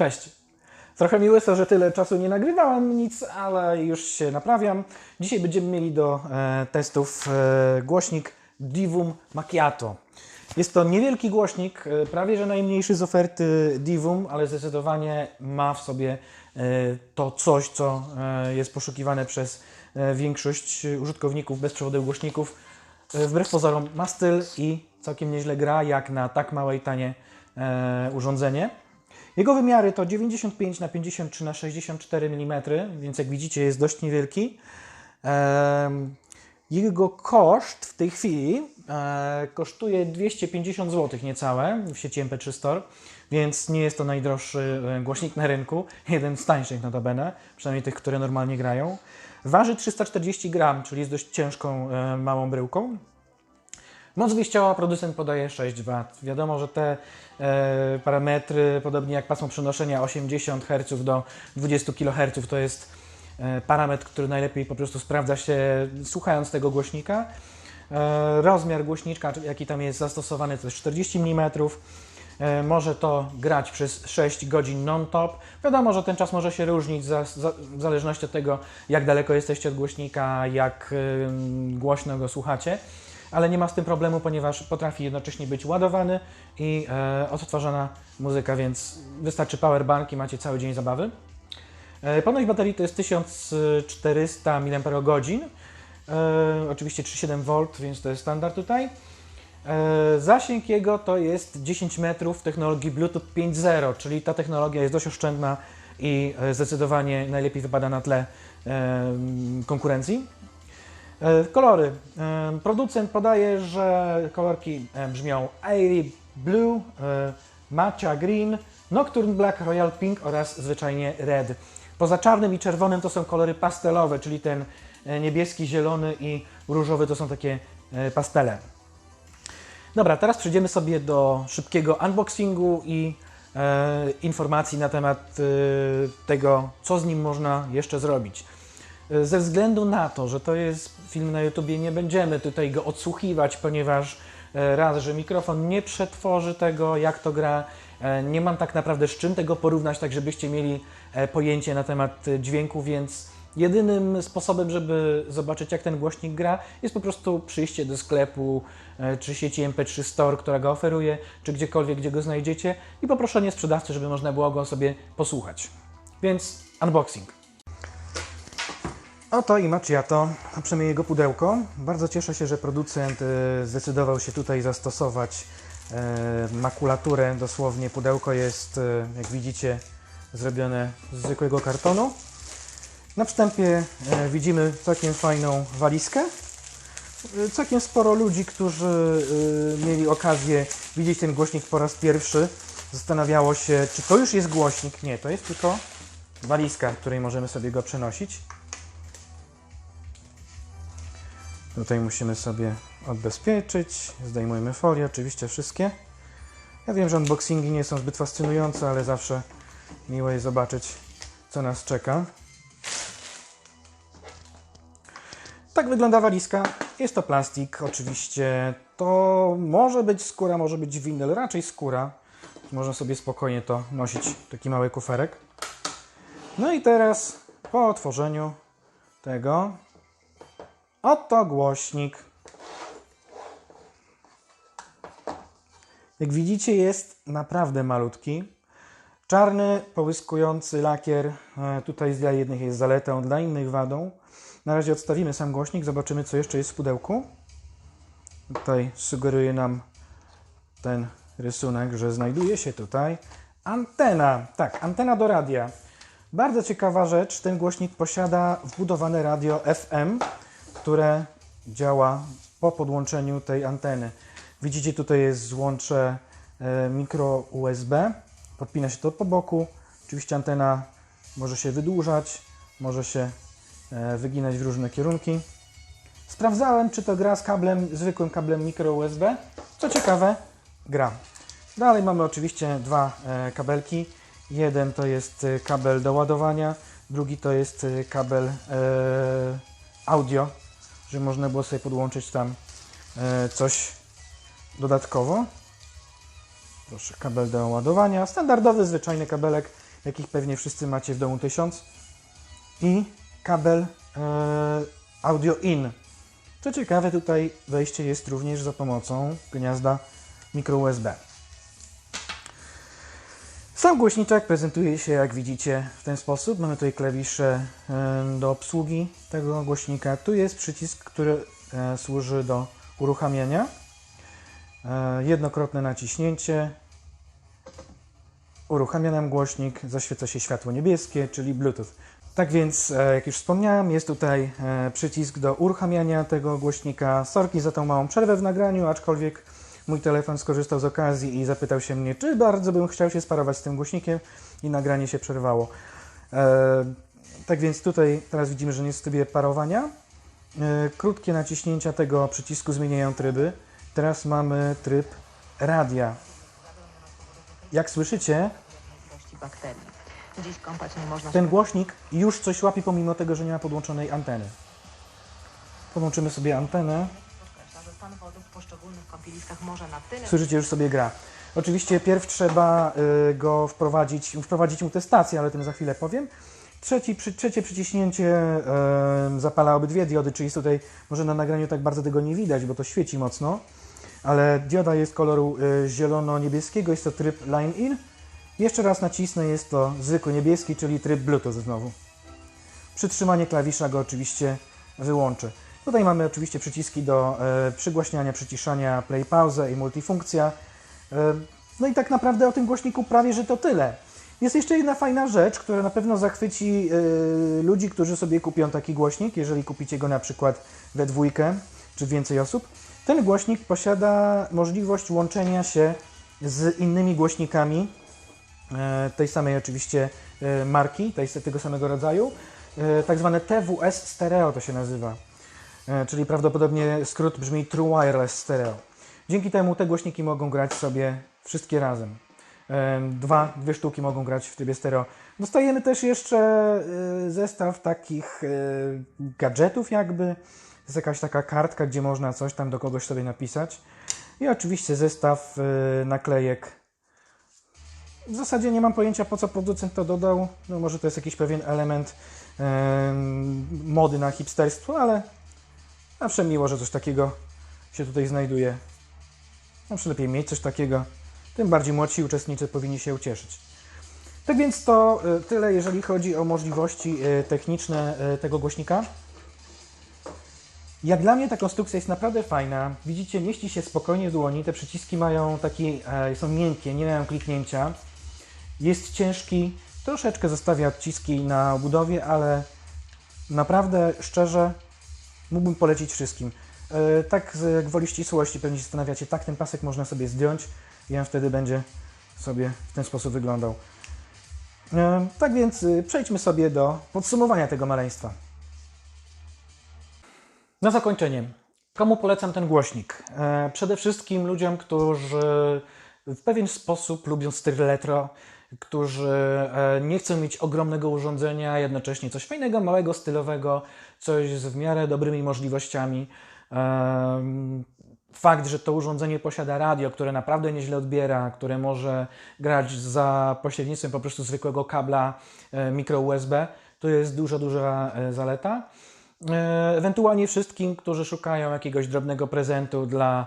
Cześć. Trochę mi łyso, że tyle czasu nie nagrywałem nic, ale już się naprawiam. Dzisiaj będziemy mieli do e, testów e, głośnik Divum Macchiato. Jest to niewielki głośnik, e, prawie że najmniejszy z oferty Divum, ale zdecydowanie ma w sobie e, to coś, co e, jest poszukiwane przez e, większość użytkowników bezprzewodowych głośników. E, Wbrew pozorom ma styl i całkiem nieźle gra, jak na tak małe i tanie e, urządzenie. Jego wymiary to 95 na 53 na 64 mm, więc jak widzicie jest dość niewielki. Jego koszt w tej chwili e, kosztuje 250 zł niecałe w sieci MP3 Store, więc nie jest to najdroższy e, głośnik na rynku, jeden z tańszych notabene, przynajmniej tych, które normalnie grają. Waży 340 gram, czyli jest dość ciężką, e, małą bryłką. Moc wyjściowa producent podaje 6 W. Wiadomo, że te e, parametry, podobnie jak pasmo przenoszenia 80 Hz do 20 kHz, to jest e, parametr, który najlepiej po prostu sprawdza się słuchając tego głośnika. E, rozmiar głośniczka, jaki tam jest zastosowany, to jest 40 mm. E, Może to grać przez 6 godzin non-top. Wiadomo, że ten czas może się różnić za, za, w zależności od tego, jak daleko jesteście od głośnika, jak ym, głośno go słuchacie ale nie ma z tym problemu, ponieważ potrafi jednocześnie być ładowany i e, odtwarzana muzyka, więc wystarczy powerbank i macie cały dzień zabawy. E, baterii to jest 1400 mAh, e, oczywiście 3,7 V, więc to jest standard tutaj. E, zasięg jego to jest 10 metrów w technologii Bluetooth 5.0, czyli ta technologia jest dość oszczędna i e, zdecydowanie najlepiej wypada na tle e, konkurencji. E, Kolory. E, Producent podaje, że kolorki e, brzmią Airy Blue, Matcha Green, Nocturne Black, Royal Pink oraz zwyczajnie Red. Poza czarnym i czerwonym to są kolory pastelowe, czyli ten niebieski, zielony i różowy to są takie pastele. Dobra, teraz przejdziemy sobie do szybkiego unboxingu i e, informacji na temat e, tego, co z nim można jeszcze zrobić. E, Ze względu na to, że to jest film na YouTubie, nie będziemy tutaj go odsłuchiwać, ponieważ e, raz, że mikrofon nie przetworzy tego, jak to gra, e, nie mam tak naprawdę z czym tego porównać, tak żebyście mieli pojęcie na temat dźwięku, więc jedynym sposobem, żeby zobaczyć, jak ten głośnik gra, jest po prostu przyjście do sklepu czy sieci MP3 Store, która go oferuje, czy gdziekolwiek, gdzie go znajdziecie i poproszenie sprzedawcy, żeby można było go sobie posłuchać. Więc unboxing. Oto i macchiato, a przynajmniej jego pudełko. Bardzo cieszę się, że producent e, zdecydował się tutaj zastosować e, makulaturę. Dosłownie pudełko jest, e, jak widzicie, zrobione z zwykłego kartonu. Na wstępie widzimy całkiem fajną walizkę. Całkiem sporo ludzi, którzy mieli okazję widzieć ten głośnik po raz pierwszy, zastanawiało się, czy to już jest głośnik. Nie, to jest tylko walizka, której możemy sobie go przenosić. Tutaj musimy sobie odbezpieczyć. Zdejmujemy folię, oczywiście wszystkie. Ja wiem, że unboxingi nie są zbyt fascynujące, ale zawsze miło jest zobaczyć, co nas czeka. Tak wygląda walizka. Jest to plastik, oczywiście. To może być skóra, może być winyl, raczej skóra. Można sobie spokojnie to nosić, taki mały kuferek. No i teraz po otworzeniu tego Oto głośnik. Jak widzicie, jest naprawdę malutki. Czarny, połyskujący lakier. e, Tutaj dla jednych jest zaletą, dla innych wadą. Na razie odstawimy sam głośnik, zobaczymy, co jeszcze jest w pudełku. Tutaj sugeruje nam ten rysunek, że znajduje się tutaj antena. Tak, antena do radia. Bardzo ciekawa rzecz. Ten głośnik posiada wbudowane radio FM które działa po podłączeniu tej anteny. Widzicie, tutaj jest złącze e, mikro USB. Podpina się to po boku. Oczywiście antena może się wydłużać, może się e, wyginać w różne kierunki. Sprawdzałem, czy to gra z kablem, zwykłym kablem mikro USB. Co ciekawe, gra. Dalej mamy oczywiście dwa e, kabelki. Jeden to jest kabel do ładowania, drugi to jest kabel audio, żeby można było sobie podłączyć tam e, coś dodatkowo. Proszę, kabel do ładowania. Standardowy, zwyczajny kabelek. jakich pewnie wszyscy macie w domu tysiąc. I kabel e, audio in. Co ciekawe, tutaj wejście jest również za pomocą gniazda mikro USB. Sam głośniczek prezentuje się, jak widzicie, w ten sposób. Mamy tutaj klawisze do obsługi tego głośnika. Tu jest przycisk, który e, służy do uruchamiania. E, Jednokrotne naciśnięcie. Uruchamia nam głośnik, zaświeca się światło niebieskie, czyli Bluetooth. Tak więc, e, jak już wspomniałem, jest tutaj przycisk do uruchamiania tego głośnika. Sorki za tą małą przerwę w nagraniu, aczkolwiek mój telefon skorzystał z okazji i zapytał się mnie, czy bardzo bym chciał się sparować z tym głośnikiem i nagranie się przerwało. E, tak więc tutaj teraz widzimy, że nie jest w trybie parowania. E, krótkie naciśnięcia tego przycisku zmieniają tryby. Teraz mamy tryb radia. Jak słyszycie, ten głośnik już coś łapie pomimo tego, że nie ma podłączonej anteny. Podłączymy sobie antenę. Stan w poszczególnych kąpieliskach może na tyle Słyszycie, już sobie gra. Oczywiście pierw trzeba y, go wprowadzić, wprowadzić mu tę stację, ale o tym za chwilę powiem. Trzeci, przy, trzecie przyciśnięcie zapala obydwie diody, czyli tutaj może na nagraniu tak bardzo tego nie widać, bo to świeci mocno, ale dioda jest koloru y, zielono-niebieskiego, jest to tryb line in. Jeszcze raz nacisnę, jest to zwykły niebieski, czyli tryb Bluetooth znowu. Przytrzymanie klawisza go oczywiście wyłączy. Tutaj mamy oczywiście przyciski do e, przygłaśniania, przyciszania, play, pauzę i multifunkcja. E, no i tak naprawdę o tym głośniku prawie, że to tyle. Jest jeszcze jedna fajna rzecz, która na pewno zachwyci e, ludzi, którzy sobie kupią taki głośnik, jeżeli kupicie go na przykład we dwójkę czy więcej osób. Ten głośnik posiada możliwość łączenia się z innymi głośnikami tej samej oczywiście marki, tej, tego samego rodzaju. Tak zwane TWS Stereo to się nazywa. E, czyli prawdopodobnie skrót brzmi True Wireless Stereo. Dzięki temu te głośniki mogą grać sobie wszystkie razem. E, Dwa, dwie sztuki mogą grać w trybie stereo. Dostajemy też jeszcze e, zestaw takich gadżetów jakby. Jest jakaś taka kartka, gdzie można coś tam do kogoś sobie napisać. I oczywiście zestaw naklejek. W zasadzie nie mam pojęcia po co producent to dodał. No może to jest jakiś pewien element mody na hipsterstwo, ale Zawsze miło, że coś takiego się tutaj znajduje. Zawsze lepiej mieć coś takiego. Tym bardziej młodsi uczestnicy powinni się ucieszyć. Tak więc to y, tyle, jeżeli chodzi o możliwości y, techniczne y, tego głośnika. Jak dla mnie ta konstrukcja jest naprawdę fajna. Widzicie, mieści się spokojnie w dłoni. Te przyciski mają taki, e, są miękkie, nie mają kliknięcia. Jest ciężki, troszeczkę zostawia odciski na obudowie, ale naprawdę szczerze mógłbym polecić wszystkim. E, Tak z gwoli ścisłości pewnie się zastanawiacie, tak ten pasek można sobie zdjąć i on wtedy będzie sobie w ten sposób wyglądał. E, Tak więc przejdźmy sobie do podsumowania tego maleństwa. Na zakończenie, komu polecam ten głośnik? E, Przede wszystkim ludziom, którzy w pewien sposób lubią styl retro, którzy e, nie chcą mieć ogromnego urządzenia, jednocześnie coś fajnego, małego, stylowego, coś z w miarę dobrymi możliwościami. Fakt, że to urządzenie posiada radio, które naprawdę nieźle odbiera, które może grać za pośrednictwem po prostu zwykłego kabla e, mikro USB, to jest duża, duża e, zaleta. Ewentualnie wszystkim, którzy szukają jakiegoś drobnego prezentu dla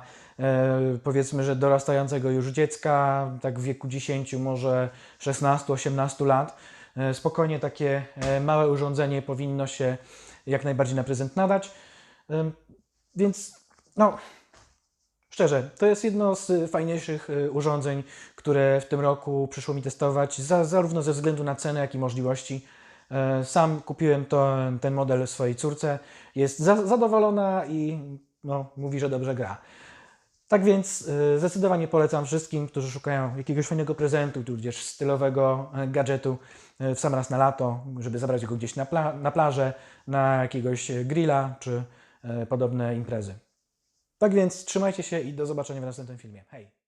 powiedzmy, że dorastającego już dziecka, tak w wieku 10, może 16-18 lat, e, spokojnie takie e, małe urządzenie powinno się jak najbardziej na prezent nadać. Więc no, Szczerze, to jest jedno z fajniejszych urządzeń, które w tym roku przyszło mi testować, za, zarówno ze względu na cenę, jak i możliwości. E, Sam kupiłem to, ten model swojej córce. Jest za, zadowolona i no, mówi, że dobrze gra. Tak więc y, zdecydowanie polecam wszystkim, którzy szukają jakiegoś fajnego prezentu, tudzież stylowego e, gadżetu e, w sam raz na lato, żeby zabrać go gdzieś na, pla- na plażę, na jakiegoś e, grilla czy podobne imprezy. Tak więc trzymajcie się i do zobaczenia w następnym filmie. Hej!